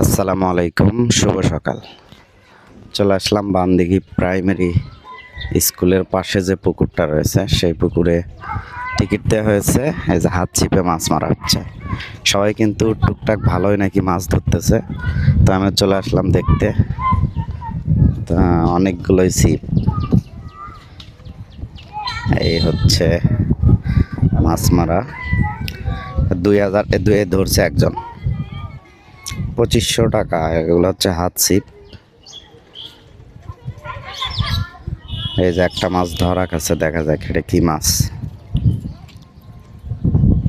আসসালামু আলাইকুম, শুভ সকাল। চলে আসলাম বানদিঘি প্রাইমারি স্কুলের পাশে যে পুকুরটা রয়েছে, সেই পুকুরে টিকিট দেওয়া হয়েছে। এই যে হাত ছিপে মাছ মারা হচ্ছে। সবাই কিন্তু টুকটাক ভালোই নাকি মাছ ধরতেছে। তো আমি চলে আসলাম দেখতে। তা অনেকগুলোই ছিপ। এই হচ্ছে মাছ মারা। দুই হাজার দুই ধরছে একজন। পঁচিশশো টাকা, এগুলো হচ্ছে হাত ছিপ। এই যে একটা মাছ ধরা কাছে, দেখা যায় এটা কি মাছ।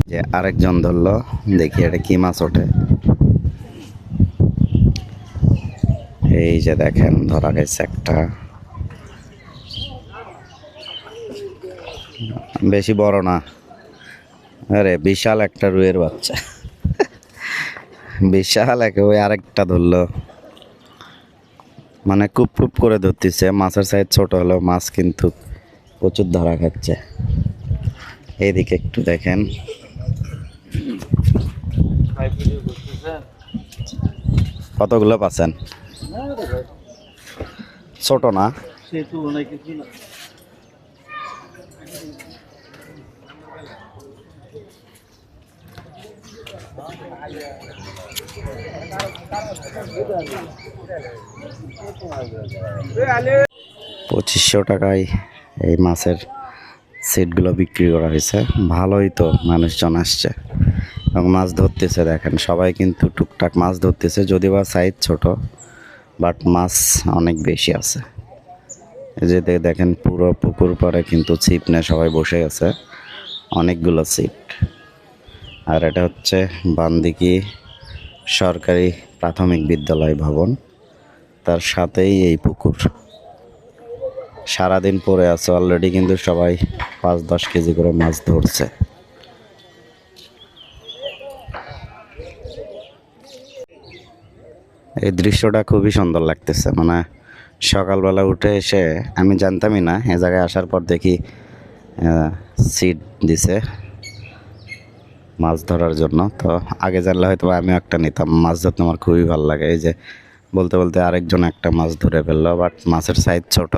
যে আরেকজন ধরলো, দেখি এটা কি মাছ ওঠে। এই যে দেখেন, ধরা গেছে একটা। বেশি বড় না। আরে, বিশাল একটা রুইয়ের বাচ্চা। বিশাল একে, ওই আরেকটা ধরলো। মানে কুপ কুপ করে ধরতেছে। মাছের সাইজ ছোট হলেও মাছ কিন্তু প্রচুর ধরা খাচ্ছে। এইদিকে একটু দেখেন। কতগুলো পাচ্ছেন? ছোট না? পঁচিশশো টাকায় এই মাছের সিটগুলো বিক্রি করা হয়েছে। ভালোই তো মানুষজন আসছে। এবং মাছ ধরতেছে, দেখেন, সবাই কিন্তু টুকটাক মাছ ধরতেছে যদি বা সাইজ ছোট বাট মাছ অনেক বেশি আছে। যে দেখেন, পুরো পুকুর পরে কিন্তু ছিপ নিয়ে সবাই বসে গেছে অনেকগুলো সিট আর এটা হচ্ছে বান্দিকি সরকারি প্রাথমিক বিদ্যালয় ভবন। তার সাথেই এই পুকুর। সারাদিন পরে আছে অলরেডি কিন্তু সবাই পাঁচ দশ কেজি করে মাছ ধরছে। এই দৃশ্যটা খুবই সুন্দর লাগতেছে মানে সকালবেলা উঠে এসে, আমি জানতামই না, এ জায়গায় আসার পর দেখি সিট দিছে। মাছ ধরার জন্য। তো আগে জানলে হয়তো আমিও একটা নিতাম। মাছ ধরতে আমার খুবই ভালো লাগে। এই যে বলতে বলতে আরেকজন একটা মাছ ধরে ফেলল বাট মাছের সাইজ ছোট।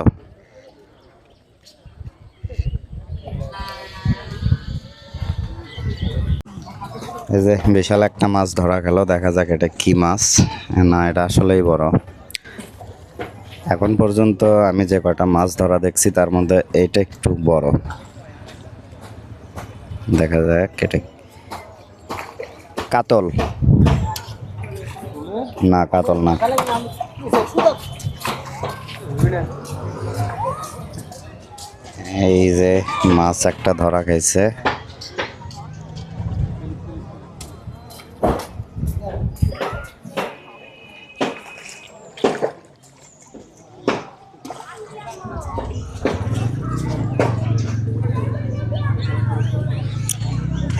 এই যে বিশাল একটা মাছ ধরা গেল, দেখা যাক এটা কি মাছ। না, এটা আসলেই বড়। এখন পর্যন্ত আমি যে কটা মাছ ধরা দেখছি, তার মধ্যে এইটা একটু বড়। দেখা যাক এটা কাতল। না কাতল না। এই যে মাছ একটা ধরা খাইছে।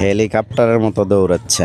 হেলিকপ্টারের মতো দৌড়াচ্ছে।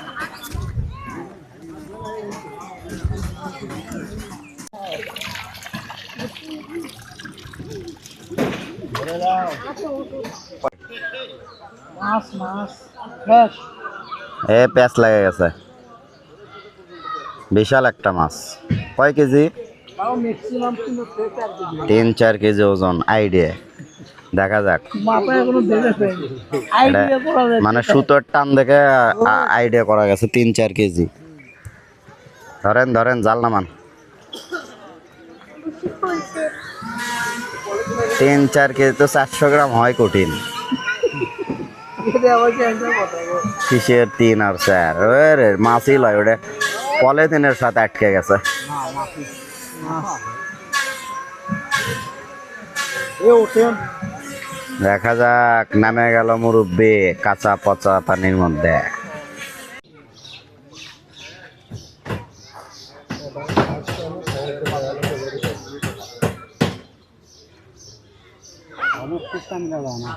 মাছ মাছ ফ্রেশ এ প্যাঁচ লেগে গেছে। বিশাল একটা মাছ। কয় কেজি? তিন চার কেজি। ওজন। আইডিয়া দেখা যাক। মানে সুতোর টান দেখে আইডিয়া করা গেছে তিন চার কেজি। ধরেন ধরেন, জাল নামান। তিন, চার কেজি তো চারশো গ্রাম হয় কঠিন। কিসের তিন আর চার ওরে মাছই লয় ওটা পলিথিনের সাথে আটকে গেছে। দেখা যাক, নামে গেল মুরব্বি, কাঁচা পচা পানির মধ্যে। আমার খুব টান গেল না